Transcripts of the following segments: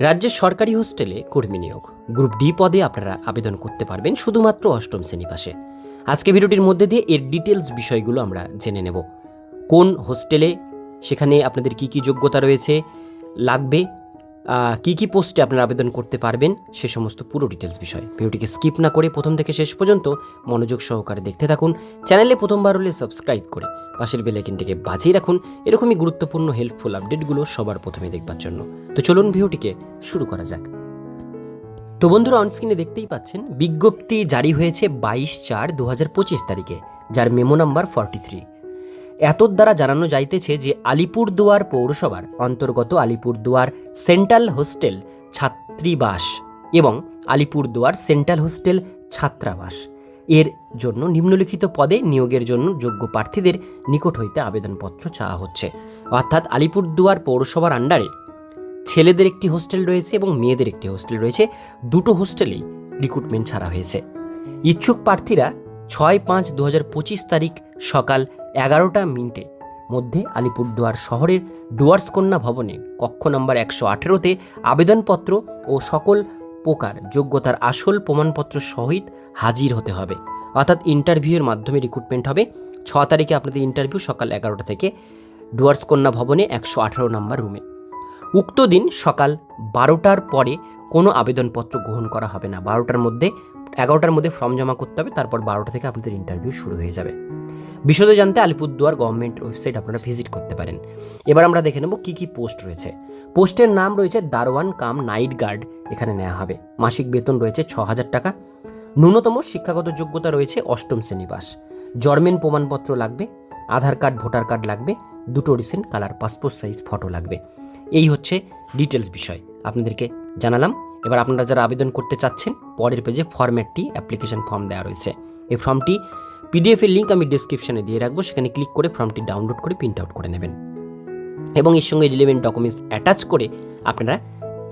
রাজ্যের সরকারি হোস্টেলে কর্মী নিয়োগ। গ্রুপ ডি পদে আপনারা আবেদন করতে পারবেন শুধুমাত্র অষ্টম শ্রেণি পাশে। আজকে ভিডিওটির মধ্যে দিয়ে এর ডিটেলস বিষয়গুলো আমরা জেনে নেব। কোন হোস্টেলে, সেখানে আপনাদের কি কি যোগ্যতা রয়েছে, লাগবে কি কি পোস্টে আপনারা আবেদন করতে পারবেন সে সমস্ত পুরো ডিটেলস বিষয়। ভিডিওটিকে স্কিপ না করে প্রথম থেকে শেষ পর্যন্ত মনোযোগ সহকারে দেখতে থাকুন। চ্যানেলে প্রথমবার হলে সাবস্ক্রাইব করে পাশের বেলাইকিনটিকে বাজিয়ে রাখুন এরকমই গুরুত্বপূর্ণ হেল্পফুল আপডেটগুলো সবার প্রথমে দেখবার জন্য। তো চলুন ভিডিওটিকে শুরু করা যাক। তো বন্ধুরা অনস্ক্রিনে দেখতেই পাচ্ছেন, বিজ্ঞপ্তি জারি হয়েছে বাইশ চার দু হাজার পঁচিশ তারিখে, যার মেমো নাম্বার ফর্টি থ্রি এতর দ্বারা জানানো যাইতেছে যে আলিপুরদুয়ার পৌরসভার অন্তর্গত আলিপুরদুয়ার সেন্ট্রাল হোস্টেল ছাত্রীবাস এবং আলিপুরদুয়ার সেন্ট্রাল হোস্টেল ছাত্রাবাস। এর জন্য নিম্নলিখিত পদে নিয়োগের জন্য যোগ্য প্রার্থীদের নিকট হইতে আবেদনপত্র চাওয়া হচ্ছে। অর্থাৎ আলিপুরদুয়ার পৌরসভার আন্ডারে ছেলেদের একটি হোস্টেল রয়েছে এবং মেয়েদের একটি হোস্টেল রয়েছে। দুটো হোস্টেলেই রিক্রুটমেন্ট ছাড়া হয়েছে। ইচ্ছুক প্রার্থীরা ছয় পাঁচ দু তারিখ সকাল এগারোটা মিনিটে মধ্যে আলিপুরদুয়ার শহরের ডুয়ার্স কন্যা ভবনে কক্ষ নম্বর একশো আঠেরোতে আবেদনপত্র ও সকল প্রকার যোগ্যতার আসল প্রমাণপত্র সহিত হাজির হতে হবে। অর্থাৎ ইন্টারভিউয়ের মাধ্যমে রিক্রুটমেন্ট হবে। ছ তারিখে আপনাদের ইন্টারভিউ সকাল এগারোটা থেকে ডুয়ার্স কন্যা ভবনে একশো আঠেরো নম্বর রুমে উক্ত দিন সকাল বারোটার পরে কোনো আবেদনপত্র গ্রহণ করা হবে না। বারোটার মধ্যে, এগারোটার মধ্যে ফর্ম জমা করতে হবে। তারপর বারোটা থেকে আপনাদের ইন্টারভিউ শুরু হয়ে যাবে। বিশদ জানতে আলিপুরদুয়ার গভর্নমেন্ট ওয়েবসাইট আপনারা ভিজিট করতে পারেন। এবার আমরা দেখে নেব কী কী পোস্ট রয়েছে। পোস্টের নাম রয়েছে দারোয়ান কাম নাইট গার্ড, এখানে নেওয়া হবে। মাসিক বেতন রয়েছে ছ হাজার টাকা। ন্যূনতম শিক্ষাগত যোগ্যতা রয়েছে অষ্টম শ্রেণি পাস। প্রমাণপত্র লাগবে, আধার কার্ড, ভোটার কার্ড লাগবে, দুটো recent colour passport size photo লাগবে। এই হচ্ছে ডিটেলস বিষয়। আপনাদেরকে জানালাম। এবার আপনারা যারা আবেদন করতে চাচ্ছেন, পরের পেজে ফরম্যাটটি অ্যাপ্লিকেশন ফর্ম দেওয়া রয়েছে। এই ফর্মটি পিডিএফের লিঙ্ক আমি ডিসক্রিপশানে দিয়ে রাখব, সেখানে ক্লিক করে ফর্মটি ডাউনলোড করে প্রিন্ট আউট করে নেবেন। এবং এর সঙ্গে রিলেভেন্ট ডকুমেন্টস অ্যাটাচ করে আপনারা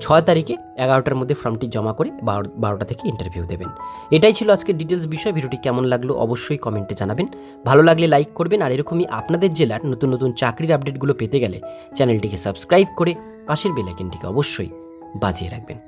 ছয় তারিখে এগারোটার মধ্যে ফর্মটি জমা করে বারো, বারোটা থেকে ইন্টারভিউ দেবেন। এটাই ছিল আজকের ডিটেলস বিষয়, ভিডিওটি কেমন লাগল অবশ্যই কমেন্টে জানাবেন। ভালো লাগলে লাইক করবেন, আর এরকমই আপনাদের জেলার নতুন নতুন চাকরির আপডেটগুলো পেতে গেলে চ্যানেলটিকে সাবস্ক্রাইব করে পাশের বেলাইকেনটিকে অবশ্যই বাজিয়ে রাখবেন।